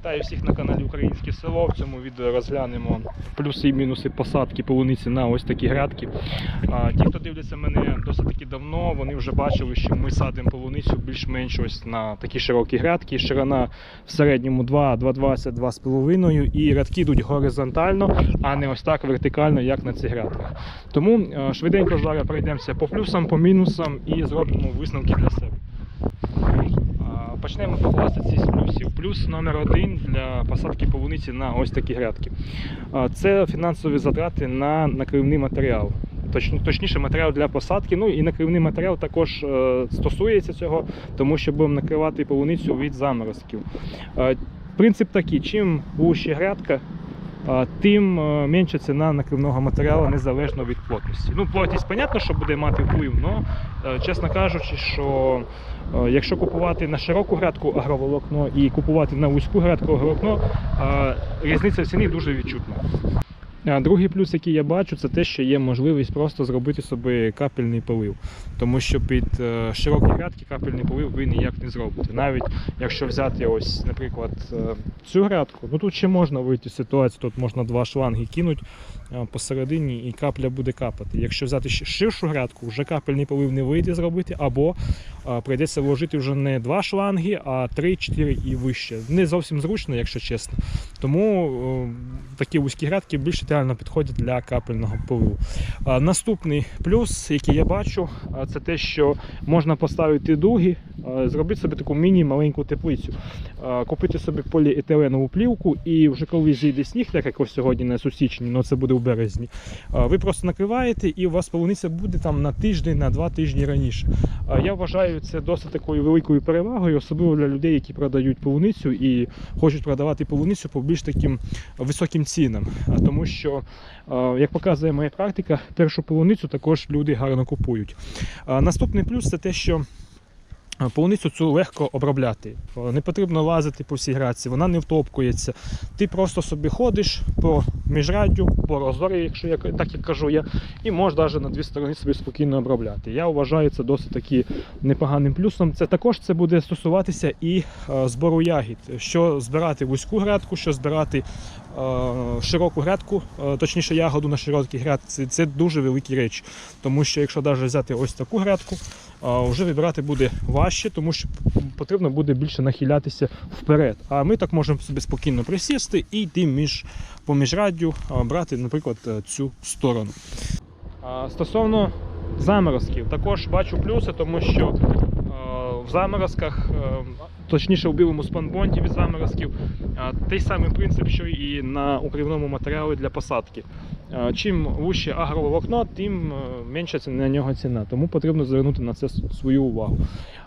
Вітаю всіх на каналі Українське село. В цьому відео розглянемо плюси і мінуси посадки полуниці на ось такі грядки. Ті, хто дивляться мене досить таки давно, вони вже бачили, що ми садимо полуницю більш-менш ось на такі широкі грядки. Ширина в середньому 2, 2,20, 2,5 і рядки йдуть горизонтально, а не ось так вертикально, як на цих грядках. Тому швиденько зараз пройдемося по плюсам, по мінусам і зробимо висновки для себе. Почнемо покласти з плюсів. Плюс номер один для посадки полуниці на ось такі грядки. Це фінансові затрати на накривний матеріал. Точніше, матеріал для посадки. Ну і накривний матеріал також е, стосується цього, тому що будемо накривати полуницю від заморозків. Принцип такий: чим гуще грядка, тим е, менша ціна накривного матеріалу незалежно від плотності. Ну, плотність, понятно, що буде мати вплив, але чесно кажучи, що е, якщо купувати на широку грядку агроволокно і купувати на вузьку грядку агроволокно, е, різниця в ціні дуже відчутна. Другий плюс, який я бачу, це те, що є можливість просто зробити собі капельний полив. Тому що під е, широкі грядки капельний полив ви ніяк не зробите. Навіть якщо взяти ось, наприклад, е, цю грядку, ну тут ще можна вийти з ситуації, тут можна два шланги кинути е, посередині і капля буде капати. Якщо взяти ще ширшу грядку, вже капельний полив не вийде зробити, або прийдеться вложити вже не два шланги, а три-чотири і вище. Не зовсім зручно, якщо чесно. Тому такі вузькі грядки більш ідеально підходять для капельного поливу. Наступний плюс, який я бачу, це те, що можна поставити дуги, зробити собі таку міні-маленьку теплицю, купити собі поліетиленову плівку, і вже коли зійде сніг, так як ось сьогодні на сусічні, ну це буде в березні, ви просто накриваєте і у вас полуниця буде там на тиждень, на два тижні раніше. Я вважаю це досить такою великою перевагою, особливо для людей, які продають полуницю і хочуть продавати полуницю по більш таким високим цінам. Тому що, е, як показує моя практика, першу полуницю також люди гарно купують. Наступний плюс це те, що Полуницю цю легко обробляти. Е, Не потрібно лазити по всій градці, вона не втопкується. Ти просто собі ходиш по міжраддю, по розорі, якщо я так як кажу я, і можеш навіть на дві сторони собі спокійно обробляти. Я вважаю це досить таки непоганим плюсом. Це також це буде стосуватися і е, збору ягід. Що збирати вузьку грядку, що збирати е, широку грядку, е, точніше ягоду на широкій грядці, це дуже великі речі. Тому що якщо навіть взяти ось таку грядку, вже вибирати буде важче, тому що потрібно буде більше нахилятися вперед. А ми так можемо собі спокійно присісти і йти між по міжраддю, брати, наприклад, е, цю сторону. Стосовно заморозків, також бачу плюси, тому що е, в заморозках, е, точніше у білому спанбонді від заморозків, той самий принцип, що і на укрівному матеріалі для посадки. Е, Чим вужче агроволокно, тим е, менша на нього ціна. Тому потрібно звернути на це свою увагу.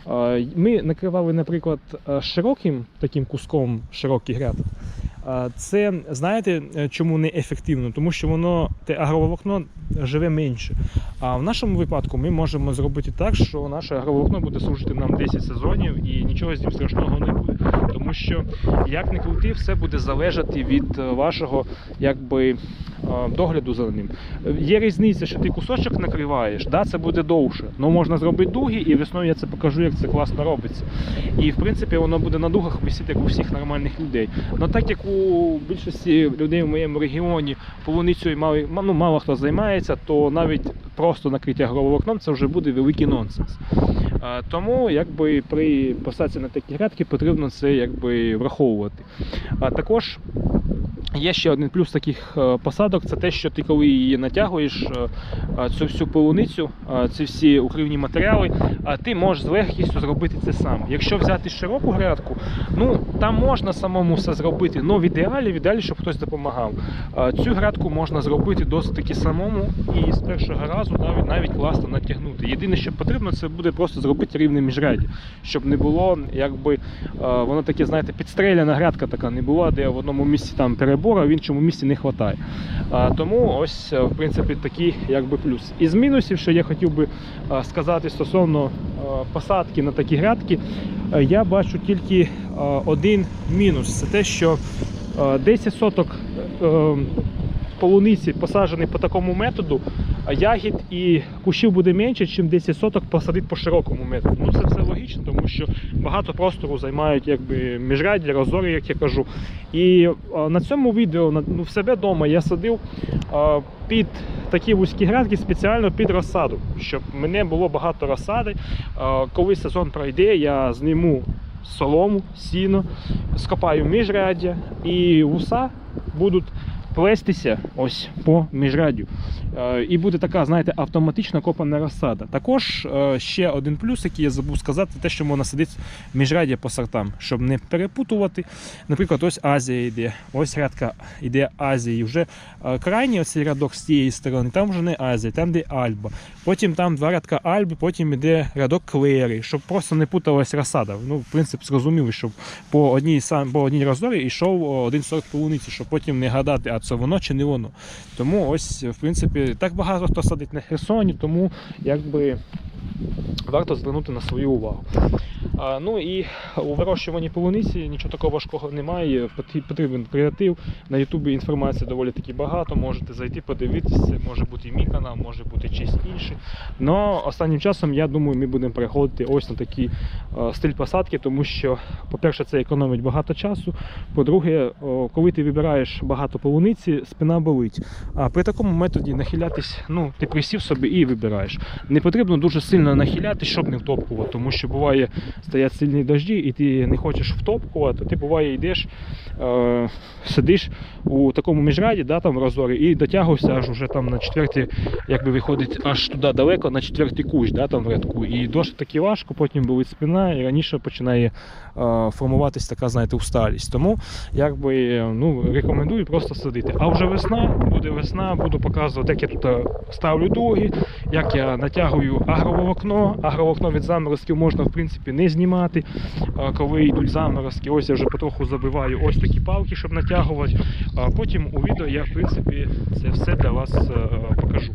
Е, Ми накривали, наприклад, широким таким куском широких грядок. Е, Це знаєте, чому не ефективно? Тому що воно те агроволокно живе менше. А в нашому випадку ми можемо зробити так, що наше агроволокно буде служити нам 10 сезонів і нічого з ним страшного не буде. Тому що як не крути, все буде залежати від вашого якби догляду за ним. Е, Є різниця, що ти кусочок накриваєш, да, це буде довше. Ну можна зробити дуги, і весною я це покажу, як це класно робиться. І в принципі воно буде на дугах висіти, як у всіх нормальних людей. Ну так як у більшості людей в моєму регіоні полуницею мало, ну, мало хто займається, то навіть просто накриття агроволокном це вже буде великий нонсенс. Е, Тому якби при посадці на такі грядки потрібно це якби враховувати. А також Є ще один плюс таких е, посадок, це те, що ти коли її натягуєш, е, е, цю всю полуницю, ці всі укривні матеріали, ти можеш з легкістю зробити це сам. Якщо взяти широку грядку, ну там можна самому все зробити, але в ідеалі, в ідеалі, щоб хтось допомагав. Цю грядку можна зробити досить таки самому і з першого разу навіть навіть класно натягнути. Єдине, що потрібно, це буде просто зробити рівне міжряддя, щоб не було, якби воно таке, знаєте, підстреляна грядка така не була, де в одному місці там перебор, а в іншому місці не вистачає. Тому ось, е, в принципі, такий якби плюс. Із мінусів, що я хотів би е, сказати стосовно е, посадки на такі грядки, я бачу тільки один мінус. Це те, що е, 10 соток е, полуниці посаджений по такому методу, ягід і кущів буде менше, ніж 10 соток посадити по широкому методу. Ну це все логічно, тому що багато простору займають якби міжряддя, розори, як я кажу. І а, на цьому відео на- ну, в себе вдома я садив а, під такі вузькі грядки спеціально під розсаду, щоб мене було багато розсади. А, Коли сезон пройде, я зніму солому, сіно, скопаю міжряддя і вуса будуть плестися ось по міжряддю. Е, І буде така, знаєте, автоматично копана розсада. Також е, ще один плюс, який я забув сказати, те, що можна садити міжряддя по сортам, щоб не перепутувати. Наприклад, ось Азія йде, ось рядка йде Азії. Вже е, крайній оцей рядок з цієї сторони, там вже не Азія, там де Альба. Потім там два рядка Альби, потім йде рядок Клери, щоб просто не путалась розсада. Ну, в принципі, зрозуміло, щоб по одній по одній розорі йшов один сорт полуниці, щоб потім не гадати, а це воно чи не воно. Тому ось, в принципі, так багато хто садить на Херсоні, тому якби варто звернути на свою увагу. Ну і у вирощуванні полуниці нічого такого важкого немає. Потрі- Потрібен креатив. На Ютубі інформації доволі таки багато. Можете зайти, подивитися. Може бути і мій канал, може бути чийсь інший. Но останнім часом я думаю, ми будемо переходити ось на такий стиль посадки, тому що, по-перше, це економить багато часу. По-друге, коли ти вибираєш багато полуниці, спина болить. А при такому методі нахилятись, ну, ти присів собі і вибираєш. Не потрібно дуже сильно нахилятись, щоб не втопкувати, тому що буває стоять сильні дожді, і ти не хочеш втопкувати, ти буває йдеш, е, сидиш у такому міжраді, да, там розорі, і дотягуєшся аж уже там на четвертій, якби виходить аж туди далеко, на четвертий кущ, да, там в рядку. І досить таки важко, потім болить спина, і раніше починає е, формуватись така, знаєте, усталість. Тому якби ну, рекомендую просто садити. А вже весна, буде весна, буду показувати, як я тут е, ставлю дуги, як я натягую агроволокно. Агроволокно від заморозків можна в принципі не знімати. Е, Коли йдуть заморозки, ось я вже потроху забиваю ось такі палки, щоб натягувати. Потім у відео я в принципі це все для вас е, покажу.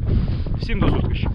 Всім до зустрічі!